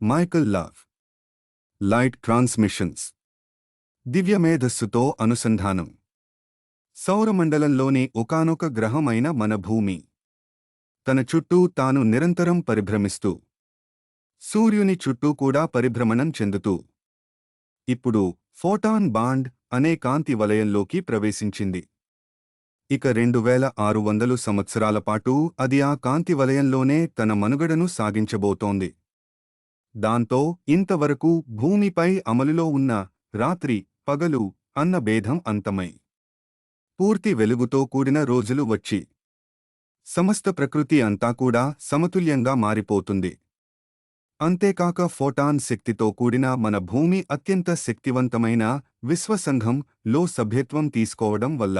Michael love light transmissions దివ్యమేధస్సుతో అనుసంధానం సౌరమండలంలోని ఒకానొక గ్రహమైన మన భూమి. తన చుట్టూ తాను నిరంతరం పరిభ్రమిస్తూ సూర్యుని చుట్టూ కూడా పరిభ్రమణం చెందుతూ ఇప్పుడు ఫోటాన్ బాండ్ అనే కాంతి వలయంలోకి ప్రవేశించింది. ఇక రెండు వేల ఆరు వందలు సంవత్సరాల పాటు అది ఆ కాంతి వలయంలోనే తన మనుగడను సాగించబోతోంది. దాంతో ఇంతవరకు భూమిపై అమలులో ఉన్న రాత్రి పగలు అన్న భేదం అంతమై పూర్తి వెలుగుతో కూడిన రోజులు వచ్చి సమస్త ప్రకృతి అంతా కూడా సమతుల్యంగా మారిపోతుంది. అంతేకాక ఫోటాన్ శక్తితో కూడిన మన భూమి అత్యంత శక్తివంతమైన విశ్వసంఘం లో సభ్యత్వం తీసుకోవడం వల్ల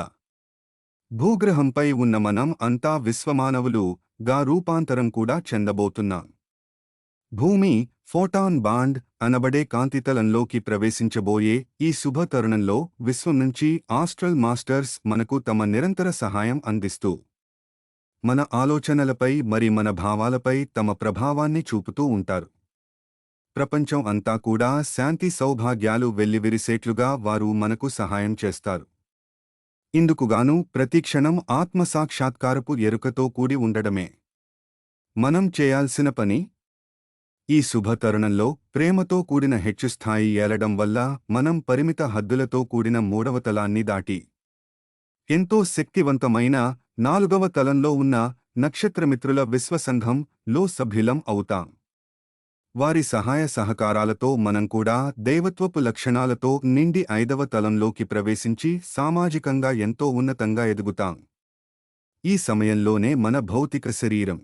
భూగ్రహంపై ఉన్న మనం అంతా విశ్వమానవులు గా రూపాంతరం కూడా చెందబోతున్నాం. భూమి ఫోటాన్ బాండ్ అనబడే కాంతితలంలోకి ప్రవేశించబోయే ఈ శుభ తరుణంలో విశ్వం నుంచి ఆస్ట్రల్ మాస్టర్స్ మనకు తమ నిరంతర సహాయం అందిస్తూ మన ఆలోచనలపై మరి మన భావాలపై తమ ప్రభావాన్ని చూపుతూ ఉంటారు. ప్రపంచం అంతా కూడా శాంతి సౌభాగ్యాలు వెల్లివిరిసేట్లుగా వారు మనకు సహాయం చేస్తారు. ఇందుకుగాను ప్రతిక్షణం ఆత్మసాక్షాత్కారపు ఎరుకతో కూడి ఉండడమే. మనం చేయాల్సిన పని ఈ శుభతరుణంలో ప్రేమతో కూడిన హెచ్చుస్థాయి ఏలడం వల్ల మనం పరిమిత హద్దులతో కూడిన మూడవ తలాన్ని దాటి ఎంతో శక్తివంతమైన నాలుగవ తలంలో ఉన్న నక్షత్రమిత్రుల విశ్వసంఘం లో సభ్యులం అవుతాం. వారి సహాయ సహకారాలతో మనం కూడా దైవత్వపు లక్షణాలతో నిండి ఐదవ తలంలోకి ప్రవేశించి సామాజికంగా ఎంతో ఉన్నతంగా ఎదుగుతాం. ఈ సమయంలోనే మన భౌతిక శరీరం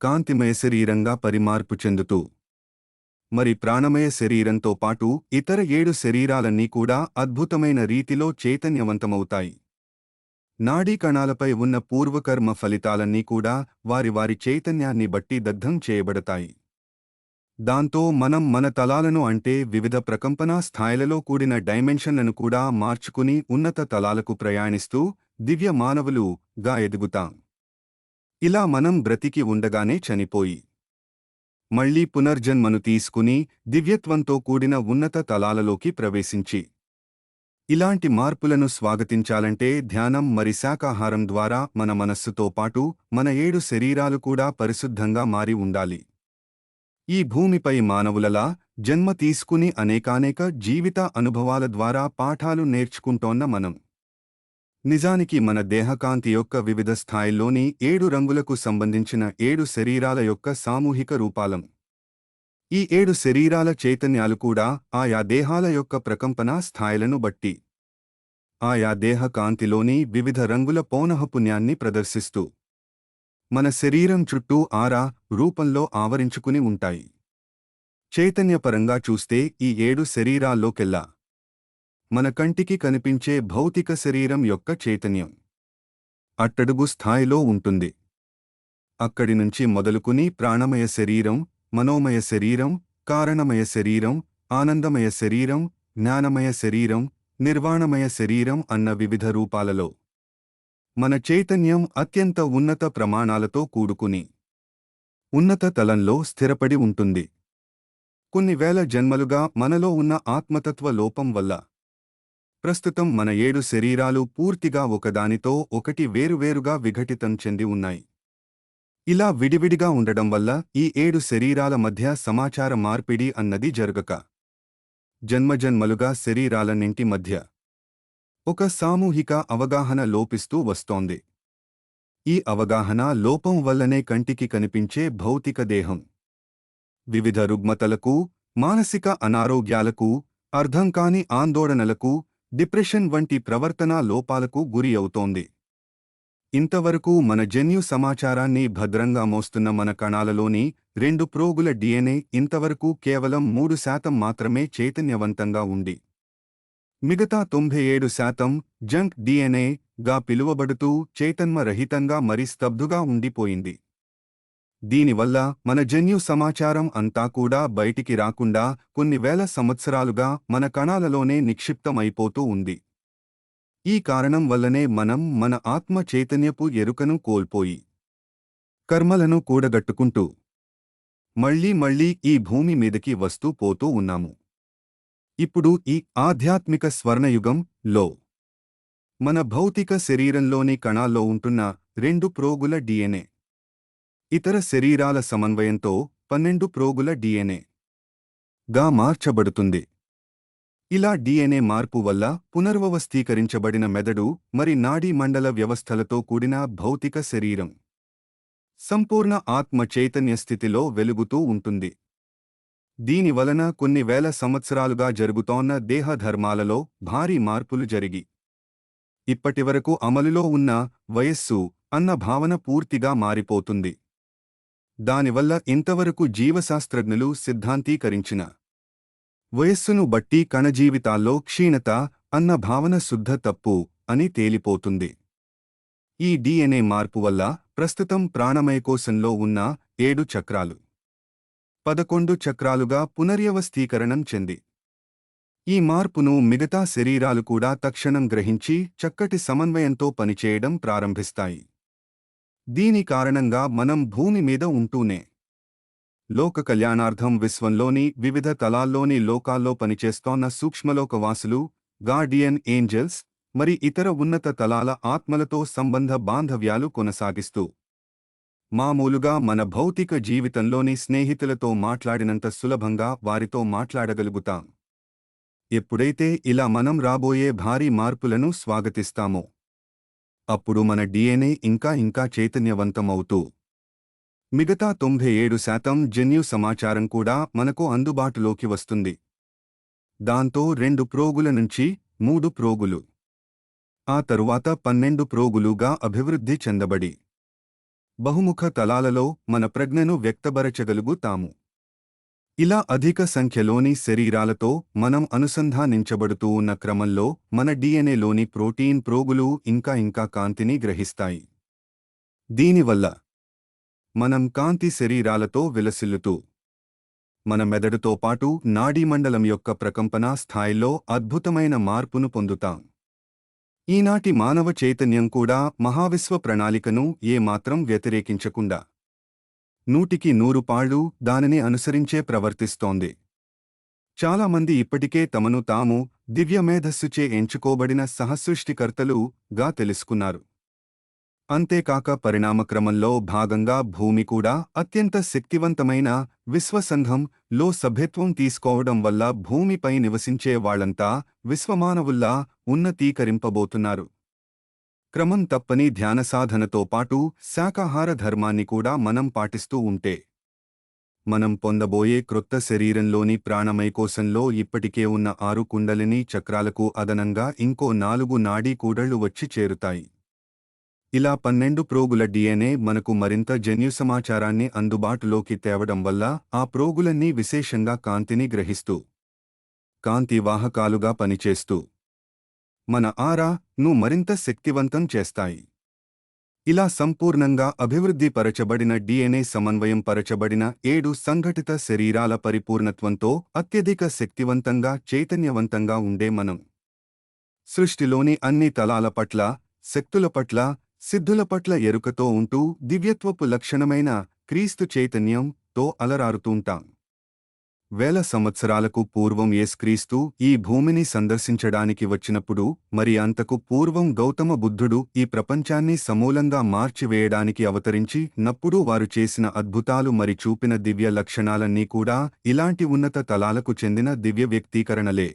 కాంతిమయ శరీరంగా పరిమార్పు చెందుతూ మరి ప్రాణమయ శరీరంతో పాటు ఇతర ఏడు శరీరాలన్నీ కూడా అద్భుతమైన రీతిలో చైతన్యవంతమవుతాయి. నాడీ కణాలపై ఉన్న పూర్వకర్మ ఫలితాలన్నీ కూడా వారి వారి చైతన్యాన్ని బట్టి దగ్ధం చేయబడతాయి. దాంతో మనం మన తలాలను అంటే వివిధ ప్రకంపనా స్థాయిలలో కూడిన డైమెన్షన్లను కూడా మార్చుకుని ఉన్నత తలాలకు ప్రయాణిస్తూ దివ్య మానవులుగా ఎదుగుతాం. ఇలా మనం బ్రతికి ఉండగానే చనిపోయి మళ్ళీ పునర్జన్మను తీసుకుని దివ్యత్వంతో కూడిన ఉన్నత తలాలలోకి ప్రవేశించి ఇలాంటి మార్పులను స్వాగతించాలంటే ధ్యానం మరి శాకాహారం ద్వారా మన మనస్సుతో పాటు మన ఏడు శరీరాలు కూడా పరిశుద్ధంగా మారి ఉండాలి. ఈ భూమిపై మానవులలా జన్మ తీసుకుని అనేకానేక జీవిత అనుభవాల ద్వారా పాఠాలు నేర్చుకుంటోన్న మనం. నిజానికి మన దేహకాంతి యొక్క వివిధ స్థాయిల్లోని ఏడు రంగులకు సంబంధించిన ఏడు శరీరాల యొక్క సామూహిక రూపాలం. ఈ ఏడు శరీరాల చైతన్యాలు కూడా ఆయా దేహాల యొక్క ప్రకంపనా స్థాయిలను బట్టి. ఆయా దేహకాంతిలోని వివిధ రంగుల పౌనఃపుణ్యాన్ని ప్రదర్శిస్తూ. మన శరీరం చుట్టూ ఆరా రూపంలో ఆవరించుకుని ఉంటాయి. చైతన్యపరంగా చూస్తే ఈ ఏడు శరీరాల్లోకెల్లా మన కంటికి కనిపించే భౌతిక శరీరం యొక్క చైతన్యం అట్టడుగు స్థాయిలో ఉంటుంది. అక్కడి నుంచి మొదలుకుని ప్రాణమయ శరీరం మనోమయ శరీరం కారణమయ శరీరం ఆనందమయ శరీరం జ్ఞానమయ శరీరం నిర్వాణమయ శరీరం అన్న వివిధ రూపాలలో మన చైతన్యం అత్యంత ఉన్నత ప్రమాణాలతో కూడుకుని ఉన్నత తలంలో స్థిరపడి ఉంటుంది. కొన్ని వేల జన్మలుగా మనలో ఉన్న ఆత్మతత్వ లోపం వల్ల ప్రస్తుతం మన ఏడు శరీరాలు పూర్తిగా ఒకదానితో ఒకటి వేరువేరుగా విఘటితం చెంది ఉన్నాయి. ఇలా విడివిడిగా ఉండడం వల్ల ఈ ఏడు శరీరాల మధ్య సమాచార మార్పిడి అన్నది జరగక. జన్మజన్మలుగా శరీరాలన్నింటి మధ్య ఒక సామూహిక అవగాహన లోపిస్తూ వస్తోంది. ఈ అవగాహన లోపం వల్లనే కంటికి కనిపించే భౌతిక దేహం. వివిధ రుగ్మతలకు మానసిక అనారోగ్యాలకు అర్థం కాని ఆందోళనలకు డిప్రెషన్ వంటి ప్రవర్తనా లోపాలకు గురి అవుతోంది. ఇంతవరకు మన జన్యు సమాచారాన్ని భద్రంగా మోస్తున్న మన కణాలలోని రెండు ప్రోగుల డిఎన్ఏ ఇంతవరకు కేవలం మూడు శాతం మాత్రమే చైతన్యవంతంగా ఉండి మిగతా తొంభై ఏడు శాతం జంక్ డిఎన్ఏ గా పిలువబడుతూ చైతన్మరహితంగా మరి స్తబ్దుగా ఉండిపోయింది. దీనివల్ల మన జన్యు సమాచారం అంతా కూడా బయటికి రాకుండా కొన్ని వేల సంవత్సరాలుగా మన కణాలలోనే నిక్షిప్తమైపోతూ ఉంది. ఈ కారణం వల్లనే మనం మన ఆత్మ చైతన్యపు ఎరుకను కోల్పోయి కర్మలను కూడగట్టుకుంటూ మళ్ళీ మళ్ళీ ఈ భూమి మీదకి వస్తూ పోతూ ఉన్నాము. ఇప్పుడు ఈ ఆధ్యాత్మిక స్వర్ణయుగం లో మన భౌతిక శరీరంలోని కణాల్లో ఉంటున్న రెండు ప్రోగుల డిఎన్ఏ ఇతర శరీరాల సమన్వయంతో పన్నెండు ప్రోగుల డిఎన్ఏ గా మార్చబడుతుంది. ఇలా డిఎన్ఏ మార్పు వల్ల పునర్వ్యవస్థీకరించబడిన మెదడు మరి నాడీ మండల వ్యవస్థలతో కూడిన భౌతిక శరీరం సంపూర్ణ ఆత్మ చైతన్య స్థితిలో వెలుగుతూ ఉంటుంది. దీనివలన కొన్ని వేల సంవత్సరాలుగా జరుగుతోన్న దేహధర్మాలలో భారీ మార్పులు జరిగి ఇప్పటివరకు అమలులో ఉన్న వయస్సు అన్న భావన పూర్తిగా మారిపోతుంది. దానివల్ల ఇంతవరకు జీవశాస్త్రజ్ఞులు సిద్ధాంతీకరించిన వయస్సును బట్టి కణజీవితాల్లో క్షీణత అన్న భావన శుద్ధ తప్పు అని తేలిపోతుంది. ఈ డిఎన్ఏ మార్పు వల్ల ప్రస్తుతం ప్రాణమయకోశంలో ఉన్న ఏడు చక్రాలు పదకొండు చక్రాలుగా పునర్యవస్థీకరణం చెంది. ఈ మార్పును మిగతా శరీరాలు కూడా తక్షణం గ్రహించి చక్కటి సమన్వయంతో పనిచేయడం ప్రారంభిస్తాయి. దీని కారణంగా మనం భూమి మీద ఉంటూనే లోక కళ్యాణార్థం విశ్వంలోని వివిధ తలాల్లోని లోకాల్లో పనిచేస్తోన్న సూక్ష్మలోకవాసులు గార్డియన్ ఏంజల్స్ మరి ఇతర ఉన్నత తలాల ఆత్మలతో సంబంధ బాంధవ్యాలు కొనసాగిస్తూ మామూలుగా మన భౌతిక జీవితంలోని స్నేహితులతో మాట్లాడినంత సులభంగా వారితో మాట్లాడగలుగుతాం. ఎప్పుడైతే ఇలా మనం రాబోయే భారీ మార్పులను స్వాగతిస్తామో అప్పుడు మన డిఎన్ఏ ఇంకా ఇంకా చైతన్యవంతమవుతూ మిగతా తొంభై ఏడు శాతం జన్యు సమాచారం కూడా మనకు అందుబాటులోకి వస్తుంది. దాంతో రెండు ప్రోగుల నుంచి మూడు ప్రోగులు ఆ తరువాత పన్నెండు ప్రోగులుగా అభివృద్ధి చెందబడి బహుముఖ తలాలలో మన ప్రజ్ఞను వ్యక్తపరచగలుగుతాము. ఇలా అధిక సంఖ్యలోని శరీరాలతో మనం అనుసంధానించబడుతూ ఉన్న క్రమంలో మన డిఎన్ఏలోని ప్రోటీన్ ప్రోగులు ఇంకా ఇంకా కాంతిని గ్రహిస్తాయి. దీనివల్ల మనం కాంతి శరీరాలతో విలసిల్లుతూ మన మెదడుతో పాటు నాడీమండలం యొక్క ప్రకంపనా స్థాయిలో అద్భుతమైన మార్పును పొందుతాం. ఈనాటి మానవ చైతన్యం కూడా మహావిశ్వ ప్రణాళికను ఏమాత్రం వ్యతిరేకించకుండా నూటికి నూరు పాళ్ళు దానిని అనుసరించే ప్రవర్తిస్తోంది. చాలామంది ఇప్పటికే తమను తాము దివ్యమేధస్సుచే ఎంచుకోబడిన సహసృష్టికర్తలు గా తెలుసుకున్నారు. అంతేకాక పరిణామక్రమంలో భాగంగా భూమి కూడా అత్యంత శక్తివంతమైన విశ్వసంఘం లో సభ్యత్వం తీసుకోవడం వల్ల భూమిపై నివసించే వాళ్ళంతా విశ్వమానవుల్లా ఉన్నతీకరింపబోతున్నారు. క్రమం తప్పని ధ్యానసాధనతో పాటు శాకాహార ధర్మాన్ని కూడా మనం పాటిస్తూ ఉంటే మనం పొందబోయే క్రొత్త శరీరంలోని ప్రాణమైకోశంలో ఇప్పటికే ఉన్న ఆరు కుండలిని చక్రాలకు అదనంగా ఇంకో నాలుగు నాడీ కూడళ్ళు వచ్చి చేరుతాయి. ఇలా పన్నెండు ప్రోగుల డిఎన్ఏ మనకు మరింత జన్యు సమాచారాన్ని అందుబాటులోకి తేవడం వల్ల ఆ ప్రోగులన్నీ విశేషంగా కాంతిని గ్రహిస్తూ కాంతి వాహకాలుగా పనిచేస్తూ మన ఆరా ను మరింత శక్తివంతం చేస్తాయి. ఇలా సంపూర్ణంగా అభివృద్ధి పరచబడిన డిఎన్ఏ సమన్వయం పరచబడిన ఏడు సంఘటిత శరీరాల పరిపూర్ణత్వంతో అత్యధిక శక్తివంతంగా చైతన్యవంతంగా ఉండే మనం. సృష్టిలోని అన్ని తలాల పట్ల శక్తుల పట్ల సిద్ధుల పట్ల ఎరుకతో ఉంటూ దివ్యత్వపు లక్షణమైన క్రీస్తు చైతన్యం తో అలరారుతూంటాం వేల సంవత్సరాలకు పూర్వం యేస్క్రీస్తు ఈ భూమిని సందర్శించడానికి వచ్చినప్పుడు మరి అంతకు పూర్వం గౌతమ బుద్ధుడు ఈ ప్రపంచాన్ని సమూలంగా మార్చివేయడానికి అవతరించి నప్పుడు వారు చేసిన అద్భుతాలు మరి చూపిన దివ్య లక్షణాలన్నీ కూడా ఇలాంటి ఉన్నత తలాలకు చెందిన దివ్య వ్యక్తీకరణలే.